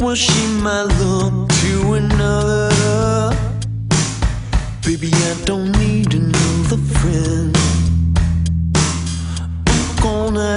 Well, she might look to another. Baby, I don't need another friend. I'm gonna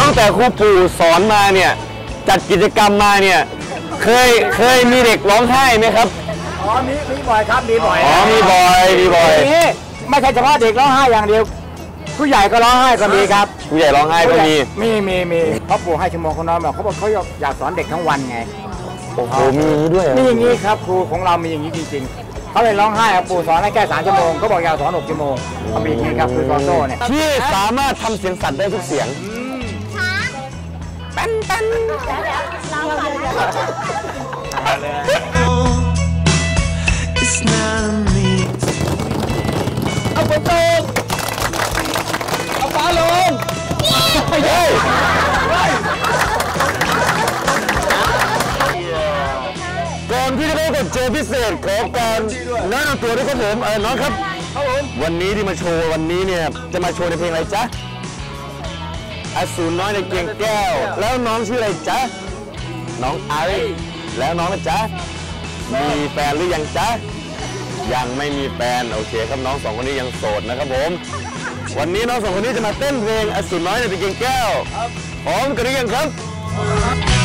ตั้งแต่ครูปู่สอนมาเนี่ย จัดกิจกรรมมาเนี่ย เคยเคยมีเด็กร้องไห้ไหมครับอ๋อมีมีบ่อยครับมีบ่อยอ๋อมีบ่อยมีบ่อยนี่ไม่ใช่เฉพาะเด็กร้องไห้อย่างเดียว ผู้ใหญ่ก็ร้องไห้ก็มีครับ ผู้ใหญ่ร้องไห้ก็มีมีมีมีเพราะปู่ให้ชั่วโมงเขาน้อยบอกเขาบอกเขาอยากสอนเด็กทั้งวันไงโอ้โหมีอย่างนี้ด้วยเหรอมีอย่างนี้ครับครูของเรามีอย่างนี้จริงๆ เขาเลยร้องไห้อะปู่สอนให้แค่สามชั่วโมงเขาบอกอยากสอนหกชั่วโมงเขามีอย่างนี้ครับคือซอนโซ่เนี่ยที่สามารถทำเสียงสัตว์ได้ทุกเสียง It's not me. เอาฝนตก เจอพิเศษขอการแนะนำตัวด้วยครับผมเออน้องครับ ครับผม วันนี้ที่มาโชว์วันนี้เนี่ยจะมาโชว์ในเพลงอะไรจ๊ะอสูรน้อยในเกียงแก้ว แล้วน้องชื่ออะไรจ๊ะ น้องไอซ์แล้วน้องนะจ๊ะ มีแฟนหรือยังจ๊ะ ยังไม่มีแฟนโอเคครับน้องสองคนนี้ยังโสดนะครับผม วันนี้น้องสองคนนี้จะมาเต้นเพลงอสูรน้อยในตะเกียงแก้วพร้อมกันหรือยังครับ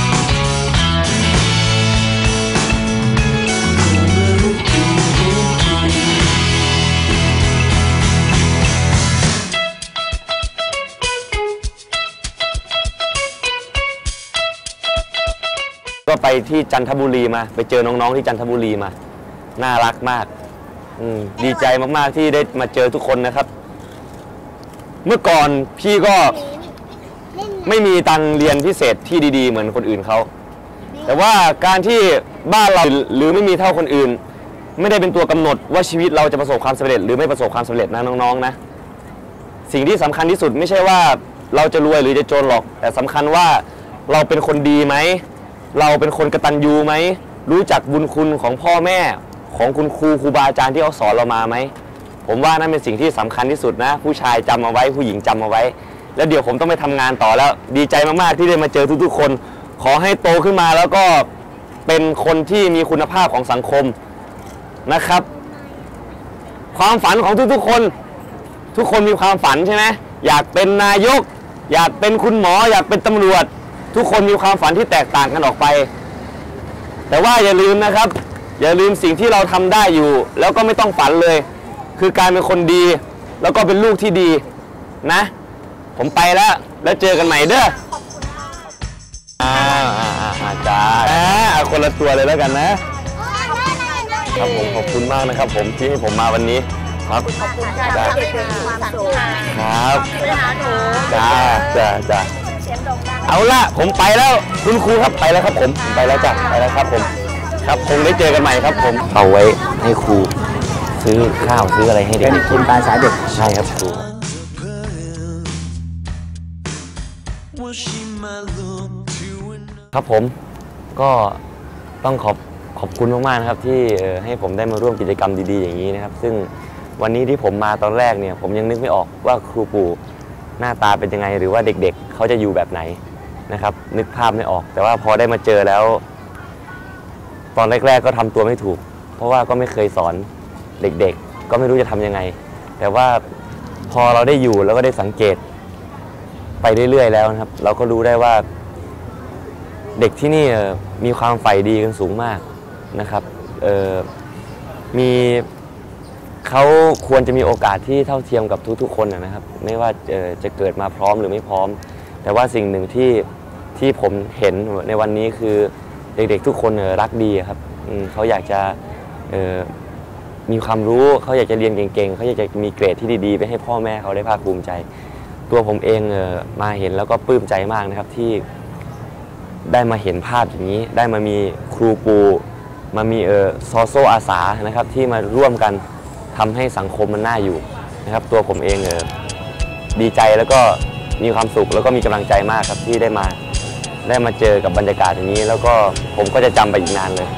ก็ไปที่จันทบุรีมา ไปเจอน้องๆที่จันทบุรีมา น่ารักมากอืมดีใจมากๆที่ได้มาเจอทุกคนนะครับ เมื่อก่อนพี่ก็ไม่มีตังค์เรียนพิเศษที่ดีๆ เหมือนคนอื่นเขา แต่ว่าการที่บ้านเราหรือไม่มีเท่าคนอื่น ไม่ได้เป็นตัวกำหนดว่าชีวิตเราจะประสบความสำเร็จ หรือไม่ประสบความสำเร็จนะน้องๆนะ สิ่งที่สำคัญที่สุดไม่ใช่ว่าเราจะรวยหรือจะจนหรอก แต่สำคัญว่าเราเป็นคนดีไหม เราเป็นคนกระตัญญูไหม รู้จักบุญคุณของพ่อแม่ของคุณครูครูบาอาจารย์ที่เขาสอนเรามาไหม ผมว่านั่นเป็นสิ่งที่สำคัญที่สุดนะ ผู้ชายจำเอาไว้ผู้หญิงจำเอาไว้ แล้วเดี๋ยวผมต้องไปทำงานต่อแล้ว ดีใจมากๆที่ได้มาเจอทุกๆ คน ขอให้โตขึ้นมาแล้วก็เป็นคนที่มีคุณภาพของสังคมนะครับ ความฝันของทุกๆคน ทุกคนมีความฝันใช่ไหมอยากเป็นนายก อยากเป็นคุณหมอ อยากเป็นตำรวจ ทุกคนมีความฝันที่แตกต่างกันออกไป แต่ว่าอย่าลืมนะครับ อย่าลืมสิ่งที่เราทำได้อยู่ แล้วก็ไม่ต้องฝันเลย คือการเป็นคนดี แล้วก็เป็นลูกที่ดีนะ ผมไปแล้ว แล้วเจอกันใหม่เด้ออ่าอ่าอ่าอ่าจ้าอ่าเอาคนละตัวเลยแล้วกันนะ ครับผมขอบคุณมากนะครับ ผมที่ให้ผมมาวันนี้ครับจ้าเด็กๆมีความสุขครับไปหาหนูจ้าจ้าจ้า เสียงโด่งดังเอาละผมไปแล้วคุณครูครับไปแล้วครับผมไปแล้วจ้ะไปแล้วครับผมครับคงได้เจอกันใหม่ครับผมเอาไว้ให้ครูซื้อข้าวซื้ออะไรให้เด็เป็กนทุนการศึกษาเด็กใช่ครับครู Well, she might look to another. ครับผมก็ต้องขอบขอบคุณมากๆนะครับที่เอ่อให้ผมได้มาร่วมกิจกรรมดีๆอย่างนี้นะครับ ซึ่งวันนี้ที่ผมมาตอนแรกเนี่ย ผมยังนึกไม่ออกว่าครูปู่หน้าตาเป็นยังไง หรือว่าเด็กๆ เขาจะอยู่แบบไหน นะครับนึกภาพไม่ออก แต่ว่าพอได้มาเจอแล้ว ตอนแรกๆก็ทำตัวไม่ถูก เพราะว่าก็ไม่เคยสอนเด็กๆ ก็ไม่รู้จะทำยังไง แต่ว่าพอเราได้อยู่แล้วก็ได้สังเกตไปเรื่อยๆแล้วนะครับ เราก็รู้ได้ว่า เด็กที่นี่มีความใฝ่ดีกันสูงมากนะครับมีเขาควรจะมีโอกาสที่เท่าเทียมกับทุกๆ คนนะครับ ไม่ว่าจะเกิดมาพร้อมหรือไม่พร้อม แต่ว่าสิ่งหนึ่งที่ ที่ผมเห็นในวันนี้คือเด็กๆทุกคนรักดีครับเขาอยากจะมีความรู้เขาอยากจะเรียนเก่งๆเขาอยากจะมีเกรดที่ดีๆ ไปให้พ่อแม่เขาได้ภาคภูมิใจ ตัวผมเองมาเห็นแล้วก็ปลื้มใจมากนะครับที่ได้มาเห็นภาพอย่างนี้ ได้มามีครูปู มามีเออซอโซอาสานะครับที่มาร่วมกันทำให้สังคมมันน่าอยู่นะครับ ตัวผมเองเออดีใจแล้วก็มีความสุขแล้วก็มีกำลังใจมากครับที่ได้มา ได้มาเจอกับบรรยากาศอย่างนี้ แล้วก็ผมก็จะจำไปอีกนานเลย